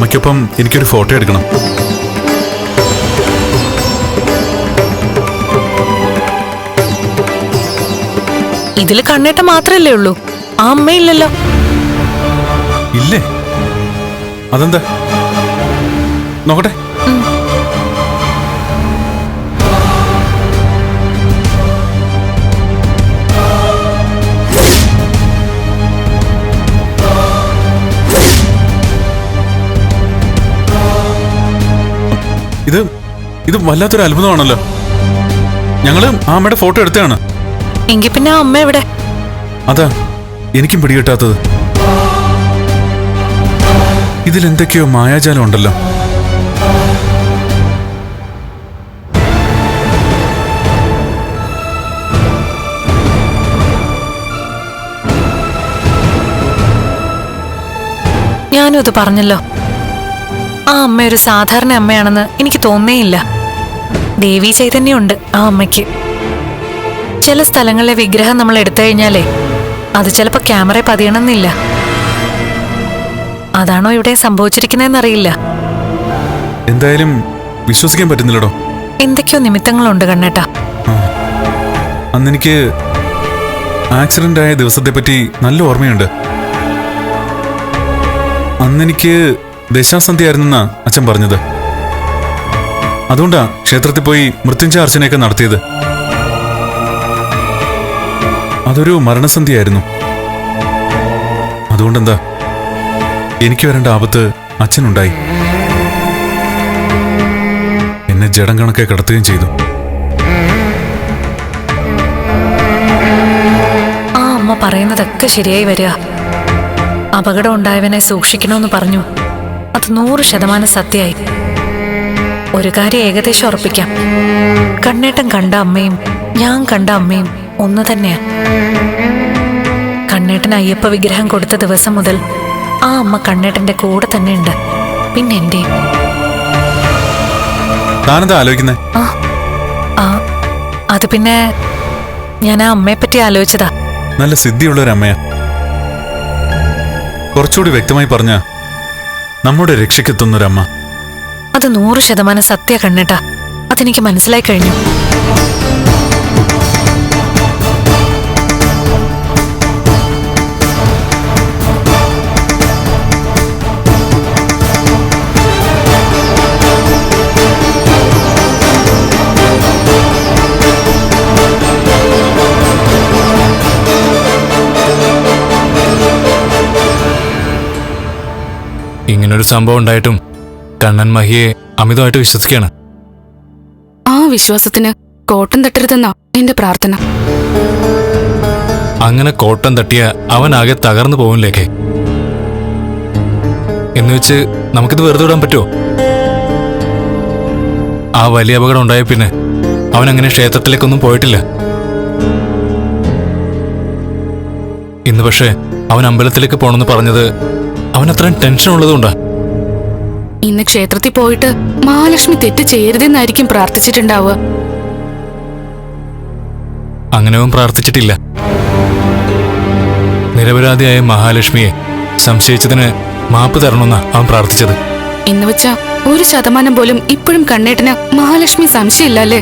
അമ്മയ്ക്കൊപ്പം എനിക്കൊരു ഫോട്ടോ എടുക്കണം. ഇതിൽ കണ്ണേട്ട മാത്രല്ലേ ഉള്ളൂ? ആ അമ്മയില്ലല്ലോ. ഇല്ലേ? അതെന്താ? നോക്കട്ടെ. ഇത് ഇത് വല്ലാത്തൊരു അത്ഭുതമാണല്ലോ. ഞങ്ങൾ ആ അമ്മയുടെ ഫോട്ടോ എടുത്തതാണ്. എങ്കിൽ പിന്നെ അമ്മ എവിടെ? അതാ എനിക്കും പിടികിട്ടാത്തത്. ഇതിലെന്തൊക്കെയോ മായാജാലം ഉണ്ടല്ലോ. ഞാനും അത് പറഞ്ഞല്ലോ. ആ അമ്മ ഒരു സാധാരണ അമ്മയാണെന്ന് എനിക്ക് തോന്നേയില്ല. ദേവി ചൈതന്യമുണ്ട് ആ അമ്മയ്ക്ക്. ചില സ്ഥലങ്ങളിലെ വിഗ്രഹം നമ്മൾ എടുത്തു കഴിഞ്ഞാലേ അത് ചിലപ്പോൾ ക്യാമറ പതിയണമെന്നില്ല. അതാണോ ഇവിടെ സംഭവിച്ചിരിക്കുന്നതെന്നറിയില്ല. എന്തായാലും വിശ്വസിക്കാൻ പറ്റുന്നില്ലടോ. എന്തൊക്കെയോ നിമിത്തങ്ങളുണ്ട് കണ്ണേട്ടാ. അന്നെനിക്ക് ആക്സിഡന്റ് ആയ ദിവസത്തെ പറ്റി നല്ല ഓർമ്മയുണ്ട്. അന്നെനിക്ക് ദശാസന്ധിയായിരുന്നെന്നാ അച്ഛൻ പറഞ്ഞത്. അതുകൊണ്ടാ ക്ഷേത്രത്തിൽ പോയി മൃത്യുഞ്ജയ അർച്ചനയൊക്കെ നടത്തിയത്. അതൊരു മരണസന്ധിയായിരുന്നു അതുകൊണ്ടെന്താ? എനിക്ക് വരേണ്ട ആപത്ത് അച്ഛനുണ്ടായി. എന്നെ ജഡം കണക്കെ കിടത്തുകയും ചെയ്തു. ആ അമ്മ പറയുന്നതൊക്കെ ശരിയായി വരിക. അപകടം ഉണ്ടായവനെ സൂക്ഷിക്കണമെന്ന് പറഞ്ഞു. അത് നൂറ് ശതമാനം സത്യമായി. ഒരു കാര്യം ഏകദേശം ഉറപ്പിക്കാം. കണ്ണേട്ടൻ കണ്ട അമ്മയും ഞാൻ കണ്ട അമ്മയും ഒന്ന് തന്നെയാണ് കണ്ണേട്ടൻ അയ്യപ്പ വിഗ്രഹം കൊടുത്ത ദിവസം മുതൽ ആ അമ്മ കണ്ണേട്ടന്റെ കൂടെ തന്നെ ഉണ്ട്. പിന്നെ എന്റെ അത് പിന്നെ ഞാൻ ആ അമ്മയെ പറ്റി ആലോചിച്ചതാ. നല്ല സിദ്ധിയുള്ള ഒരു അമ്മയാ. കുറച്ചുകൂടി വ്യക്തമായി പറഞ്ഞ നമ്മുടെ രക്ഷയ്ക്ക് ഒരു അമ്മ അത് നൂറ് ശതമാനം സത്യ കണ്ണേട്ടാ. അതെനിക്ക് മനസ്സിലായി കഴിഞ്ഞു. ഇങ്ങനൊരു സംഭവം ഉണ്ടായിട്ടും കണ്ണൻ മഹിയെ അമിതമായിട്ട് വിശ്വസിക്കുകയാണ് ആ വിശ്വാസത്തിന് കോട്ടം തട്ടരുതെന്നാ എന്റെ പ്രാർത്ഥന. അങ്ങനെ കോട്ടം തട്ടിയ അവനാകെ തകർന്നു പോകുന്നില്ലേക്കെ എന്ന് വെച്ച് നമുക്കിത് വെറുതെ വിടാൻ പറ്റുമോ ആ വലിയ അപകടം ഉണ്ടായ പിന്നെ അവൻ അങ്ങനെ ക്ഷേത്രത്തിലേക്കൊന്നും പോയിട്ടില്ല. ഇന്ന് പക്ഷേ അവൻ അമ്പലത്തിലേക്ക് പോകണമെന്ന് പറഞ്ഞത് അവൻ അത്രയും ടെൻഷൻ ഉള്ളതുകൊണ്ടാ. ഇന്ന് ക്ഷേത്രത്തിൽ പോയിട്ട് മഹാലക്ഷ്മി തെറ്റ് ചെയ്യരുതെന്നായിരിക്കും പ്രാർത്ഥിച്ചിട്ടുണ്ടാവുക. അങ്ങനെ അവൻ പ്രാർത്ഥിച്ചിട്ടില്ല. നിരപരാധിയായ മഹാലക്ഷ്മിയെ സംശയിച്ചതിന് മാപ്പ് തരണമെന്നാ അവൻ പ്രാർത്ഥിച്ചത്. എന്ന് വെച്ചാ ഒരു ശതമാനം പോലും ഇപ്പോഴും കണ്ണേട്ടന് മഹാലക്ഷ്മി സംശയമില്ല അല്ലേ?